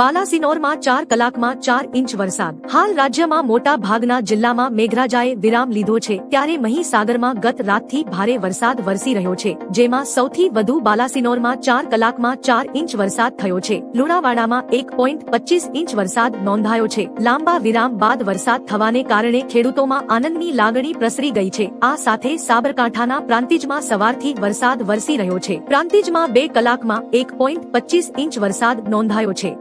બાલાસિનોરમાં ચાર કલાકમાં ચાર ઇંચ વરસાદ. હાલ રાજ્યમાં મોટા ભાગના જિલ્લામાં મેઘરાજાએ વિરામ લીધો છે. ત્યારે મહીસાગરમાં ગત રાતથી ભારે વરસાદ વરસી રહ્યો છે, જેમાં સૌથી વધુ બાલાસિનોરમાં ચાર કલાકમાં ચાર ઇંચ વરસાદ થયો છે. લુણાવાડામાં એક પોઈન્ટ પચીસ ઇંચ વરસાદ નોંધાયો છે. લાંબા વિરામ બાદ વરસાદ થવાને કારણે ખેડૂતોમાં આનંદની લાગણી પ્રસરી ગઈ છે. આ સાથે સાબરકાંઠાના પ્રાંતિજમાં સવારથી વરસાદ વરસી રહ્યો છે. પ્રાંતિજમાં બે કલાકમાં એક પોઈન્ટ પચીસ ઇંચ વરસાદ નોંધાયો છે.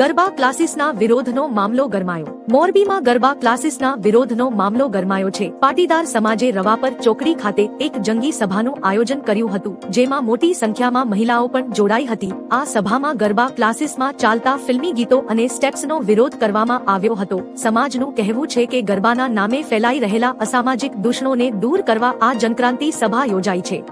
ગરબા ક્લાસીસના વિરોધનો મામલો ગરમાયો. મોરબીમાં ગરબા ક્લાસીસના વિરોધનો મામલો ગરમાયો છે. પાટીદાર સમાજે રવા પર ચોકડી ખાતે એક જંગી સભાનું આયોજન કર્યું હતું, જેમાં મોટી સંખ્યામાં મહિલાઓ પણ જોડાઈ હતી. આ સભામાં ગરબા ક્લાસીસમાં ચાલતા ફિલ્મી ગીતો અને સ્ટેપ્સનો વિરોધ કરવામાં આવ્યો હતો. સમાજનું કહેવું છે કે ગરબાના નામે ફેલાઈ રહેલા અસામાજિક દૂષણોને દૂર કરવા આ જનક્રાંતિ સભા યોજાઈ છે.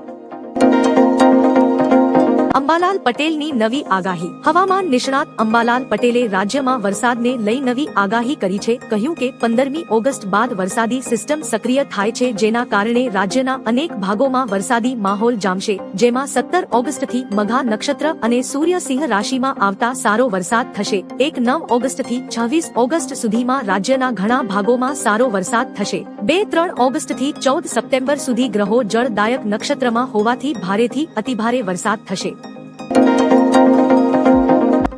અંબાલાલ પટેલની નવી આગાહી. હવામાન નિષ્ણાત અંબાલાલ પટેલે રાજ્યમાં વરસાદને લઈ નવી આગાહી કરી છે. કહ્યું કે પંદરમી ઓગસ્ટ બાદ વરસાદી સિસ્ટમ સક્રિય થાય છે, જેના કારણે રાજ્યના અનેક ભાગોમાં વરસાદી માહોલ જામશે, જેમાં સત્તર ઓગસ્ટથી મઘા નક્ષત્ર અને સૂર્ય સિંહ રાશિમાં આવતા સારો વરસાદ થશે. એક નવ ઓગસ્ટથી છવ્વીસ ઓગસ્ટ સુધીમાં રાજ્યના ઘણા ભાગોમાં સારો વરસાદ થશે. બે ત્રણ ઓગસ્ટથી ચૌદ સપ્ટેમ્બર સુધી ગ્રહો જળદાયક નક્ષત્રમાં હોવાથી ભારેથી અતિભારે વરસાદ થશે.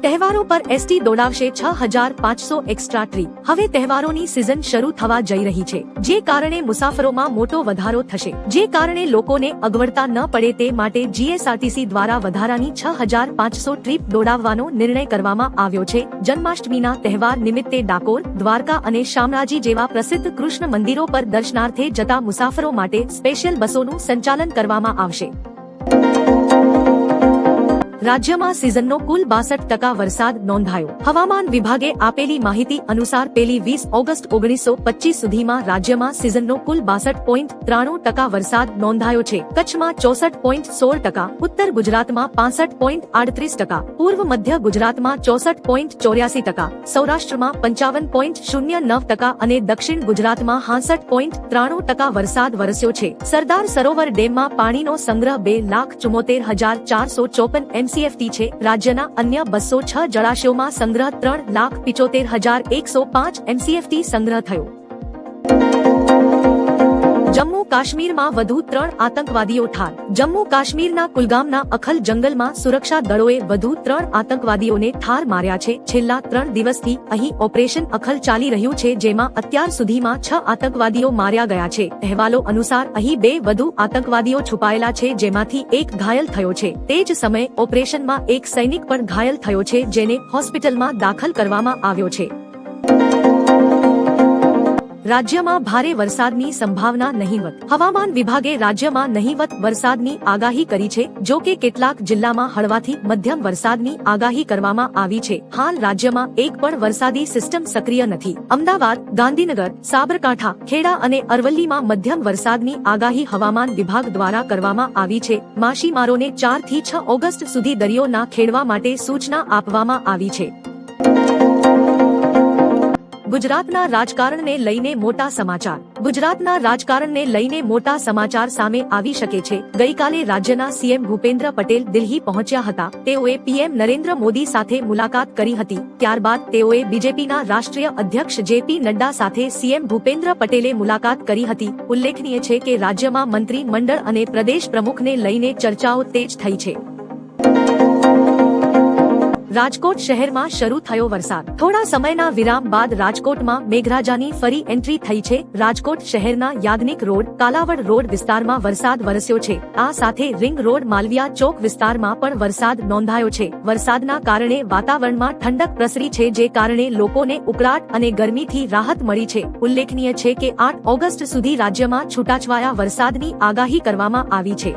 તહેવારો પર એસટી દોડાવશે છ હજાર પાંચસો એક્સ્ટ્રા ટ્રીપ હવે તહેવારોની સિઝન શરૂ થવા જઈ રહી છે, જે કારણે મુસાફરોમાં મોટો વધારો થશે. જે કારણે લોકોને અગવડતા ન પડે તે માટે જીએસઆરટીસી દ્વારા વધારાની છ હજાર પાંચસો ટ્રીપ દોડાવવાનો નિર્ણય કરવામાં આવ્યો છે. જન્માષ્ટમીના તહેવાર નિમિત્તે ડાકોર, દ્વારકા અને શામળાજી જેવા પ્રસિદ્ધ કૃષ્ણ મંદિરો પર દર્શનાર્થે જતા મુસાફરો માટે સ્પેશિયલ બસોનું સંચાલન કરવામાં આવશે. રાજ્યમાં સિઝનનો કુલ બાસઠ ટકા વરસાદ નોંધાયો. હવામાન વિભાગે આપેલી માહિતી અનુસાર પેલી વીસ ઓગસ્ટ ઓગણીસો પચીસ સુધીમાં રાજ્યમાં સિઝનનો કુલ બાસઠ પોઈન્ટ ત્રાણું ટકા વરસાદ નોંધાયો છે. કચ્છમાં ચોસઠ પોઈન્ટ સોળ ટકા, ઉત્તર ગુજરાતમાં પાસઠ પોઈન્ટ આડત્રીસ ટકા, પૂર્વ મધ્ય ગુજરાતમાં ચોસઠ પોઈન્ટ ચોર્યાસી ટકા, સૌરાષ્ટ્રમાં પંચાવન પોઈન્ટ શૂન્ય નવ ટકા અને દક્ષિણ ગુજરાતમાં હાસઠ પોઈન્ટ ત્રાણું ટકા વરસાદ વરસ્યો છે. સરદાર સરોવર ડેમમાં પાણીનો સંગ્રહ બે લાખ ચુમોતેર હજાર ચારસો ચોપન એમસીએફટી છે, રાજ્યના અન્ય બસો છ જળાશયોમાં સંગ્રહ ત્રણ લાખ પિચોતેર હજાર એકસો પાંચ એનસીએફટી સંગ્રહ થયો. જમ્મુ કાશ્મીરમાં વધુ ત્રણ આતંકવાદીઓ ઠાર. જમ્મુ કાશ્મીરના કુલગામના અખલ જંગલમાં સુરક્ષા દળોએ વધુ ત્રણ આતંકવાદીઓને ઠાર માર્યા છે. છેલ્લા ત્રણ દિવસથી અહીં ઓપરેશન અખલ ચાલી રહ્યું છે, જેમાં અત્યાર સુધીમાં છ આતંકવાદીઓ માર્યા ગયા છે. અહેવાલો અનુસાર અહીં બે વધુ આતંકવાદીઓ છુપાયેલા છે, જેમાંથી એક ઘાયલ થયો છે. તે જ સમયે ઓપરેશનમાં એક સૈનિક પણ ઘાયલ થયો છે, જેને હોસ્પિટલમાં દાખલ કરવામાં આવ્યો છે. રાજ્યમાં ભારે વરસાદની સંભાવના નહીવત હવામાન વિભાગે રાજ્યમાં નહીવત વરસાદની આગાહી કરી છે, જો કે કેટલાક જિલ્લામાં હળવાથી મધ્યમ વરસાદની આગાહી કરવામાં આવી છે. હાલ રાજ્યમાં એક પણ વરસાદી સિસ્ટમ સક્રિય નથી. અમદાવાદ, ગાંધીનગર, સાબરકાંઠા, ખેડા અને અરવલ્લીમાં મધ્યમ વરસાદની આગાહી હવામાન વિભાગ દ્વારા કરવામાં આવી છે. માછીમારોને ચારથી છ ઓગસ્ટ સુધી દરિયો ના ખેડવા માટે સૂચના આપવામાં આવી છે. ગુજરાતના રાજકારણને લઈને મોટા સમાચાર. ગુજરાતના રાજકારણને લઈને મોટા સમાચાર સામે આવી શકે છે. ગઈકાલે રાજ્યના સીએમ ભૂપેન્દ્ર પટેલ દિલ્હી પહોંચ્યા હતા. તેઓએ પીએમ નરેન્દ્ર મોદી સાથે મુલાકાત કરી હતી. ત્યારબાદ તેઓએ બીજેપીના રાષ્ટ્રીય અધ્યક્ષ જેપી નડ્ડા સાથે સીએમ ભૂપેન્દ્ર પટેલે મુલાકાત કરી હતી. ઉલ્લેખનીય છે કે રાજ્યમાં મંત્રી મંડળ અને પ્રદેશ પ્રમુખને લઈને ચર્ચાઓ તેજ થઈ છે. રાજકોટ શહેરમાં શરૂ થયો વરસાદ. થોડા સમયના વિરામ બાદ રાજકોટમાં મેઘરાજાની ફરી એન્ટ્રી થઈ છે. રાજકોટ શહેરના યાજ્ઞિક રોડ, કાલાવડ રોડ વિસ્તારમાં વરસાદ વરસ્યો છે. આ સાથે રિંગ રોડ, માલવિયા ચોક વિસ્તારમાં પણ વરસાદ નોંધાયો છે. વરસાદના કારણે વાતાવરણમાં ઠંડક પ્રસરી છે, જે કારણે લોકોને ઉકળાટ અને ગરમીથી રાહત મળી છે. ઉલ્લેખનીય છે કે આઠ ઓગસ્ટ સુધી રાજ્યમાં છૂટાછવાયા વરસાદની આગાહી કરવામાં આવી છે.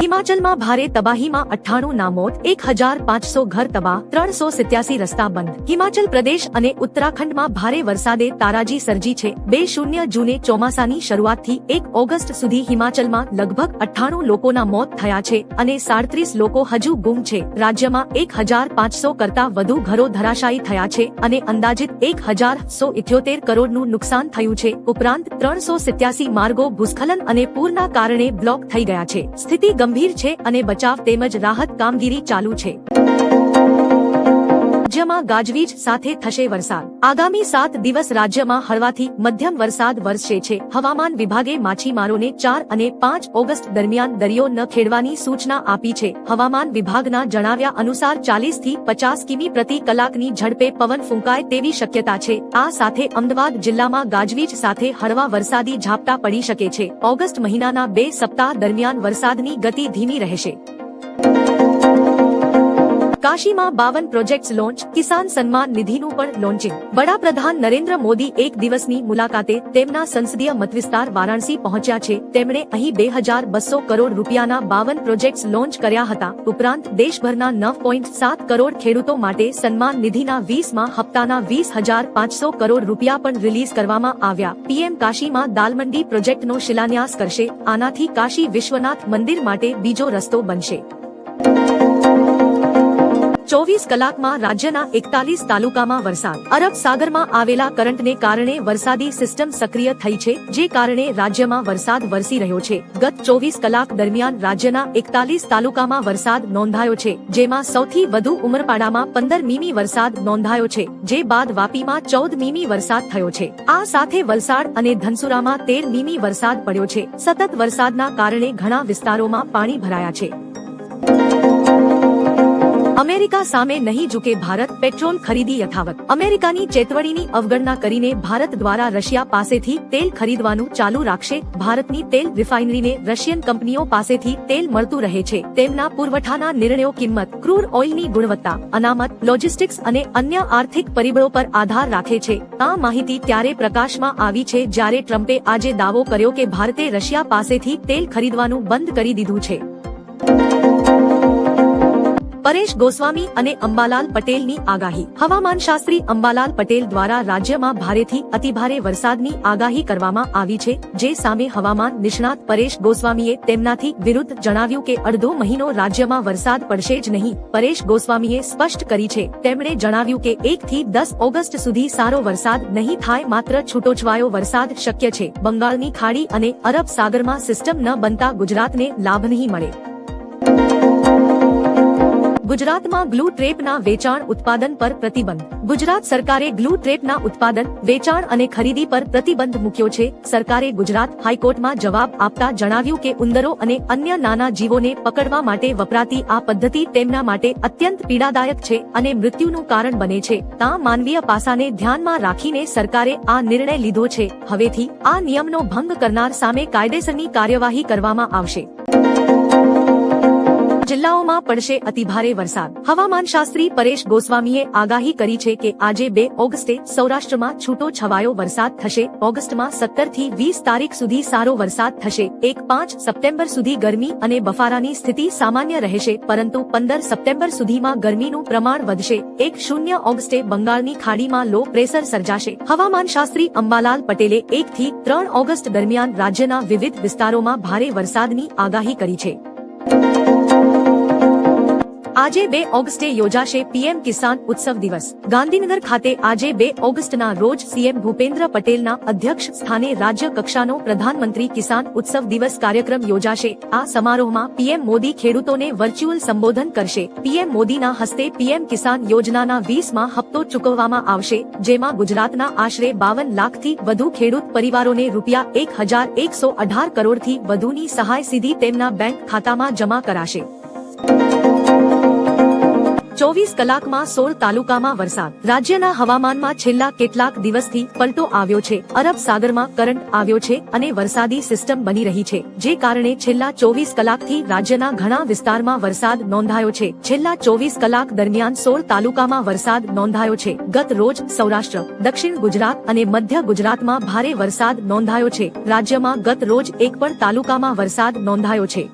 હિમાચલમાં ભારે તબાહીમાં અઠ્ઠાણું ના મોત એક હજાર પાંચસો ઘર તબાહ, ત્રણસો સિત્યાસી રસ્તા બંધ. હિમાચલ પ્રદેશ અને ઉત્તરાખંડમાં ભારે વરસાદે તારાજી સર્જી છે. બે શૂન્ય જૂને ચોમાસાની શરૂઆતથી એક ઓગસ્ટ સુધી હિમાચલમાં લગભગ અઠ્ઠાણું લોકોના મોત થયા છે અને સાડત્રીસ લોકો હજુ ગુમ છે. રાજ્યમાં એક હજાર પાંચસો કરતા વધુ ઘરો ધરાશાયી થયા છે અને અંદાજિત એક હજાર સો ઇઠ્યોતેર કરોડનું નુકસાન થયું છે. ઉપરાંત ત્રણસો સિત્યાસી માર્ગો ભૂસ્ખલન અને પૂરના કારણે બ્લોક થઈ ગયા છે. સ્થિતિ ગંભીર છે અને બચાવ તેમજ રાહત કામગીરી ચાલુ છે. રાજ્યમાં ગાજવીજ સાથે થશે વરસાદ. આગામી સાત દિવસ રાજ્યમાં હળવાથી મધ્યમ વરસાદ વરસશે છે. હવામાન વિભાગે માછીમારોને ચાર અને પાંચ ઓગસ્ટ દરમિયાન દરિયો ન ખેડવાની સૂચના આપી છે. હવામાન વિભાગના જણાવ્યા અનુસાર ચાલીસથી પચાસ કિમી પ્રતિ કલાકની ઝડપે પવન ફૂંકાય તેવી શક્યતા છે. આ સાથે અમદાવાદ જિલ્લામાં ગાજવીજ સાથે હળવા વરસાદી ઝાપટા પડી શકે છે. ઓગસ્ટ મહિનાના બે સપ્તાહ દરમિયાન વરસાદની ગતિ ધીમી રહેશે. કાશીમાં બાવન પ્રોજેક્ટ્સ લોન્ચ, કિસાન સન્માન નિધિનું પણ લોન્ચિંગ. વડાપ્રધાન નરેન્દ્ર મોદી એક દિવસની મુલાકાતે તેમના સંસદીય મતવિસ્તાર વારાણસી પહોંચ્યા છે. તેમણે અહીં બે હજાર બસો કરોડ રૂપિયાના બાવન પ્રોજેક્ટ્સ લોન્ચ કર્યા હતા. ઉપરાંત દેશભરના નવ પોઈન્ટ સાત કરોડ ખેડૂતો માટે સન્માન નિધિના વીસમાં હપ્તાના વીસ હજાર પાંચસો કરોડ રૂપિયા પણ રિલીઝ કરવામાં આવ્યા. પીએમ કાશીમાં દાલમંડી પ્રોજેક્ટનો શિલાન્યાસ કરશે. આનાથી કાશી વિશ્વનાથ મંદિર માટે બીજો રસ્તો બનશે. ચોવીસ કલાકમાં રાજ્યના એકતાલીસ તાલુકામાં વરસાદ. અરબ સાગરમાં આવેલા કરંટને કારણે વરસાદી સિસ્ટમ સક્રિય થઈ છે, જે કારણે રાજ્યમાં વરસાદ વરસી રહ્યો છે. ગત ચોવીસ કલાક દરમિયાન રાજ્યના એકતાલીસ તાલુકામાં વરસાદ નોંધાયો છે, જેમાં સૌથી વધુ ઉમરપાડામાં પંદર મીમી વરસાદ નોંધાયો છે, જે બાદ વાપીમાં ચૌદ મીમી વરસાદ થયો છે. આ સાથે વલસાડ અને ધનસુરામાં તેર મીમી વરસાદ પડ્યો છે. સતત વરસાદના કારણે ઘણા વિસ્તારોમાં પાણી ભરાયા છે. અમેરિકા સામે નહીં ઝૂકે ભારત પેટ્રોલ ખરીદી યથાવત. અમેરિકાની ચેતવણીની અવગણના કરીને ભારત દ્વારા રશિયા પાસેથી તેલ ખરીદવાનું ચાલુ રાખશે. ભારતની તેલ રિફાઇનરીને રશિયન કંપનીઓ પાસેથી તેલ મળતું રહે છે. તેમના પુરવઠાના નિર્ણયો કિંમત ક્રૂડ ઓઇલની ગુણવત્તા, અનામત, લોજિસ્ટિક્સ અને અન્ય આર્થિક પરિબળો પર આધાર રાખે છે. આ માહિતી ત્યારે પ્રકાશમાં આવી છે જ્યારે ટ્રમ્પે આજે દાવો કર્યો કે ભારતે રશિયા પાસેથી તેલ ખરીદવાનું બંધ કરી દીધું છે. પરેશ ગોસ્વામી અને અંબાલાલ પટેલની આગાહી. હવામાન શાસ્ત્રી અંબાલાલ પટેલ દ્વારા રાજ્યમાં ભારેથી અતિભારે વરસાદની આગાહી કરવામાં આવી છે, જે સામે હવામાન નિષ્ણાત પરેશ ગોસ્વામીએ તેમનાથી વિરુદ્ધ જણાવ્યું કે અડધો મહિનો રાજ્યમાં વરસાદ પડશે જ નહીં, પરેશ ગોસ્વામીએ સ્પષ્ટ કરી છે. તેમણે જણાવ્યું કે એક થી દસ ઓગસ્ટ સુધી સારો વરસાદ નહીં થાય, માત્ર છૂટોછવાયો વરસાદ શક્ય છે. બંગાળની ખાડી અને અરબ સાગરમાં સિસ્ટમ ન બનતા ગુજરાતને લાભ નહીં મળે. ગુજરાતમાં ગ્લુ ટ્રેપના વેચાણ ઉત્પાદન પર પ્રતિબંધ. ગુજરાત સરકારે ગ્લુ ટ્રેપના ઉત્પાદન, વેચાણ અને ખરીદી પર પ્રતિબંધ મૂક્યો છે. સરકારે ગુજરાત હાઈકોર્ટમાં જવાબ આપતા જણાવ્યું કે ઉંદરો અને અન્ય નાના જીવોને પકડવા માટે વપરાતી આ પદ્ધતિ તેમના માટે અત્યંત પીડાદાયક છે અને મૃત્યુનું કારણ બને છે. તા માનવીય પાસાને ધ્યાનમાં રાખીને સરકારે આ નિર્ણય લીધો છે. હવેથી આ નિયમનો ભંગ કરનાર સામે કાયદેસરની કાર્યવાહી કરવામાં આવશે. જિલ્લાઓમાં પડશે અતિભારે વરસાદ. હવામાન શાસ્ત્રી પરેશ ગોસ્વામીએ આગાહી કરી છે કે આજે બે ઓગસ્ટે સૌરાષ્ટ્રમાં છૂટો છવાયો વરસાદ થશે. ઓગસ્ટમાં સત્તરથી વીસ તારીખ સુધી સારો વરસાદ થશે. એક પાંચ સપ્ટેમ્બર સુધી ગરમી અને બફારાની સ્થિતિ સામાન્ય રહેશે, પરંતુ પંદર સપ્ટેમ્બર સુધીમાં ગરમીનું પ્રમાણ વધશે. એક શૂન્ય ઓગસ્ટે બંગાળની ખાડીમાં લો પ્રેશર સર્જાશે. હવામાન શાસ્ત્રી અંબાલાલ પટેલે એક થી ત્રણ ઓગસ્ટ દરમિયાન રાજ્યના વિવિધ વિસ્તારોમાં ભારે વરસાદની આગાહી કરી છે. આજે બે ઓગસ્ટે યોજાશે પીએમ કિસાન ઉત્સવ દિવસ. ગાંધીનગર ખાતે આજે બે ઓગસ્ટના રોજ સીએમ ભૂપેન્દ્ર પટેલના અધ્યક્ષ સ્થાને રાજ્ય કક્ષાનો પ્રધાનમંત્રી કિસાન ઉત્સવ દિવસ કાર્યક્રમ યોજાશે. આ સમારોહમાં પીએમ મોદી ખેડૂતોને વર્ચ્યુઅલ સંબોધન કરશે. પીએમ મોદીના હસ્તે પીએમ કિસાન યોજનાના વીસમાં હપ્તો ચૂકવવામાં આવશે, જેમાં ગુજરાતના આશરે બાવન લાખથી વધુ ખેડૂત પરિવારોને રૂપિયા એક હજાર એકસો અઢાર કરોડથી વધુની સહાય સીધી તેમના બેંક ખાતામાં જમા કરાશે. ચોવીસ કલાકમાં સોળ તાલુકામાં વરસાદ. રાજ્યના હવામાનમાં છેલ્લા કેટલાક દિવસથી પલટો આવ્યો છે. અરબ સાગરમાં કરંટ આવ્યો છે અને વરસાદી સિસ્ટમ બની રહી છે, જે કારણે છેલ્લા ચોવીસ કલાકથી રાજ્યના ઘણા વિસ્તારમાં વરસાદ નોંધાયો છે. છેલ્લા ચોવીસ કલાક દરમિયાન સોળ તાલુકામાં વરસાદ નોંધાયો છે. ગત રોજ સૌરાષ્ટ્ર, દક્ષિણ ગુજરાત અને મધ્ય ગુજરાતમાં ભારે વરસાદ નોંધાયો છે. રાજ્યમાં ગત રોજ એક પણ તાલુકામાં વરસાદ નોંધાયો છે.